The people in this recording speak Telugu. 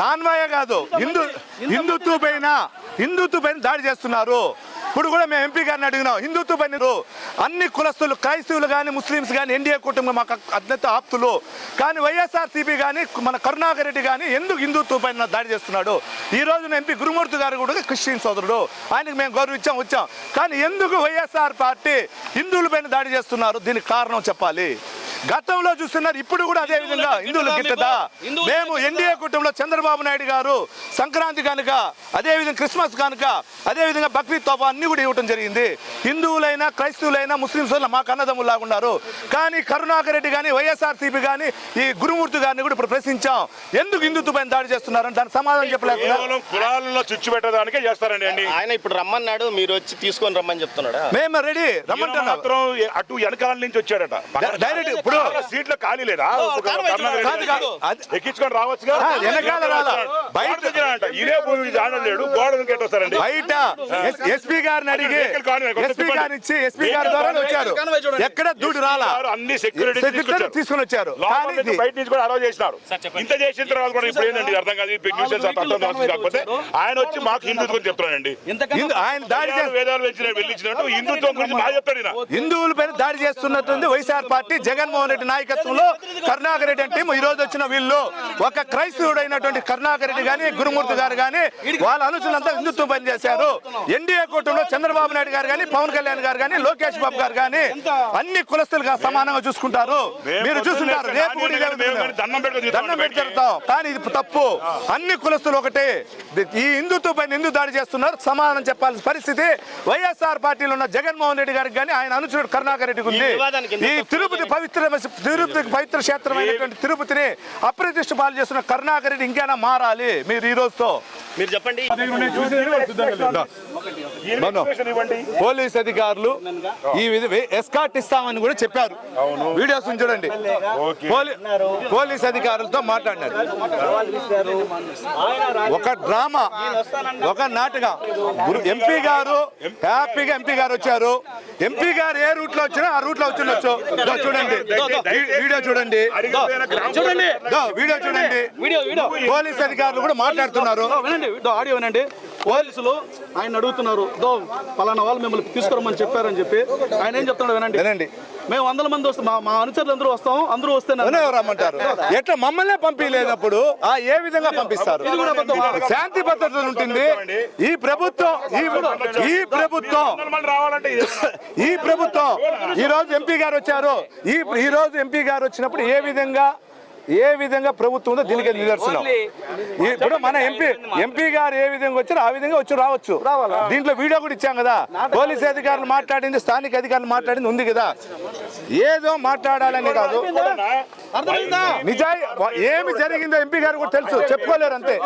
కాన్వాయే కాదు. హిందూ హిందుత్వ పైన హిందుత్వ పైన దాడి చేస్తున్నారు. ఇప్పుడు కూడా మేము ఎంపీ గారిని అడిగినాం. హిందుత్వ పైన అన్ని కులస్తులు క్రైస్తవులు కానీ ముస్లిమ్స్ కానీ ఎన్డీఏ కుటుంబం మాకు అత్యంత ఆప్తులు. కానీ వైఎస్ఆర్సీపీ కానీ మన కరుణాకర్ రెడ్డి కానీ ఎందుకు హిందుత్వ పైన దాడి చేస్తున్నాడు? ఈ రోజున ఎంపీ గురుమూర్తి గారు కూడా క్రిస్టియన్ సోదరుడు. ఆయనకు మేము గౌరవించాం వచ్చాం. కానీ ఎందుకు వైఎస్ఆర్ పార్టీ హిందువుల పైన దాడి చేస్తున్నారు? దీనికి కారణం చెప్పాలి. గతంలో చూస్తున్నారు ఇప్పుడు కూడా అదే విధంగా హిందువులు గిట్టదా మేము ఎన్డీఏ కుటుంబంలో చంద్రబాబు నాయుడు గారు సంక్రాంతి కనుక అదే విధంగా క్రిస్మస్ కనుక అదే విధంగా బక్రీద్ తోఫా అన్ని కూడా ఇవ్వడం జరిగింది. హిందువులైనా క్రైస్తవులైనా ముస్లింస్ వల్ల మాకు అన్నదమ్ములు లాగున్నారు కానీ కరుణాకర్ రెడ్డి కానీ వైఎస్ఆర్సీపీ కానీ ఈ గురుమూర్తి గారిని కూడా ఇప్పుడు ప్రశ్నించాం. ఎందుకు హిందుత్వ పైన దాడి చేస్తున్నారని దానికి సమాధానం కులాలలో చిచ్చు పెట్టడానికే చేస్తారండి ఆయన ఇప్పుడు రమ్మన్నాడు మీరు వచ్చి తీసుకొని రమ్మని చెప్తున్నాడా? మేము రెడీ రమ్మంటున్నాం. మాత్రం అటు వెనకాల నుంచి వచ్చాడట. డైరెక్ట్ ఇప్పుడు సీట్లు ఖాళీ లేదా? ఎక్కించుకొని రాలా. బయట- ఇదే భూమి ఆడలేడు గోడ వెనకెట్ వస్తారండి బయట ఎస్పీ గారిని అడిగి ఎస్పీ. గారిని ఇచ్చి ఎస్పీ గారి ద్వారా వచ్చారు. ఎక్కడ దూడు రాలా అన్ని సెక్యూరిటీ తీసుకొని వచ్చారు బయట నుంచి కూడా అలౌ చేసినారు. ఇంత చేసిన తర్వాత కూడా ఇప్పుడు ఏంటండి అర్థం కాదు కాకపోతే ఆయన వచ్చి మాకు హిందుత్వం గురించి హిందూ- ఆయన దాడి వేదాలు చేసి వేదాలు పెంచిన వెళ్ళించినట్టు హిందుత్వం గురించి బాగా చెప్తాడు హిందువుల పైన దాడి చేస్తున్నట్టుంది. వైఎస్ఆర్ పార్టీ జగన్మోహన్ రెడ్డి నాయకత్వంలో కరుణాకర్ రెడ్డి అంటే ఈ రోజు వచ్చిన వీళ్ళు ఒక క్రైస్తవుడు అయినటువంటి కరుణాకర్ రెడ్డి గాని గురుమూర్తి గారు గాని వాళ్ళ అనుచరులంతా హిందుత్వం పని చేశారు ఎన్డీఏ కూటమిలో చంద్రబాబు నాయుడు గారు గాని పవన్ కళ్యాణ్ గారు గాని లోకేష్ బాబు గారు గాని అన్ని కులస్తులుగా సమానంగా చూసుకుంటారు. మీరు పొద్దున్నే రేపు. కానీ దండం పెట్టి కానీ ఇది తప్పు. అన్ని కులస్తులు ఒకటే. ఈ హిందుత్వ పైన ఎందుకు దాడి చేస్తున్నారు? సమాధానం చెప్పాల్సిన పరిస్థితి. వైఎస్ఆర్ పార్టీలో ఉన్న జగన్మోహన్ రెడ్డి గారికి కానీ ఆయన అనుచరుడు కరుణాకర్ రెడ్డికి ఉంది ఈ తిరుపతి పవిత్ర తిరుపతి పవిత్ర క్షేత్రమైనటువంటి తిరుపతిని అప్రతిష్ట పాలు చేస్తున్న కరుణాకర్ రెడ్డి ఇంకైనా మారాలి? మీరు ఈ రోజుతో మీరు చెప్పండి. పోలీస్ అధికారులు ఈ ఎస్కాట్ ఇస్తామని కూడా చెప్పారు. వీడియోస్ చూడండి. పోలీస్ అధికారులతో మాట్లాడినారు. ఒక డ్రామా ఒక నాటకం. ఎంపీ గారు హ్యాపీగా ఎంపీ గారు వచ్చారు. ఎంపీ గారు ఏ రూట్లో వచ్చినా ఆ రూట్లో వచ్చిండొచ్చు చూడండి. వీడియో చూడండి. చూడండి. వీడియో చూడండి. పోలీస్ అధికారులు కూడా మాట్లాడుతున్నారు. ఆడియో వినండి. పోలీసులు ఆయన అడుగుతున్నారు దో పలానా వాళ్ళు మిమ్మల్ని తీసుకురమ్మని చెప్పారని చెప్పి. ఆయన ఏం చెప్తున్నాడు వినండి. వినండి. మేము వందల మంది వస్తాం మా మా అనుచరులు అందరూ వస్తాం అందరూ వస్తే రమ్మంటారు? ఎట్లా మమ్మల్నే పంపించలేనప్పుడు ఆ ఏ విధంగా పంపిస్తారు? ఇది కూడా అబద్ధమా? శాంతి భద్రతలు ఉంటుంది. ఈ ప్రభుత్వం ఈ ఈ ప్రభుత్వం వందల మంది రావాలంటే ఇది- ఈ ప్రభుత్వం ఈ రోజు ఎంపీ గారు వచ్చారు. ఈ ఈ రోజు ఎంపీ గారు వచ్చినప్పుడు ఏ విధంగా ఏ విధంగా ప్రభుత్వం ఉందో దీనికి నిదర్శనం. ఇప్పుడు మన ఎంపీ ఎంపీ గారు ఏ విధంగా వచ్చారో ఆ విధంగా వచ్చి రావచ్చు. దీంట్లో వీడియో కూడా ఇచ్చాం కదా. పోలీస్ అధికారులు మాట్లాడింది స్థానిక అధికారులు మాట్లాడింది ఉంది కదా. ఏదో మాట్లాడాలని కాదు. నిజాయి ఏమి జరిగిందో ఎంపీ గారు కూడా తెలుసు. చెప్పుకోలేరు అంతే.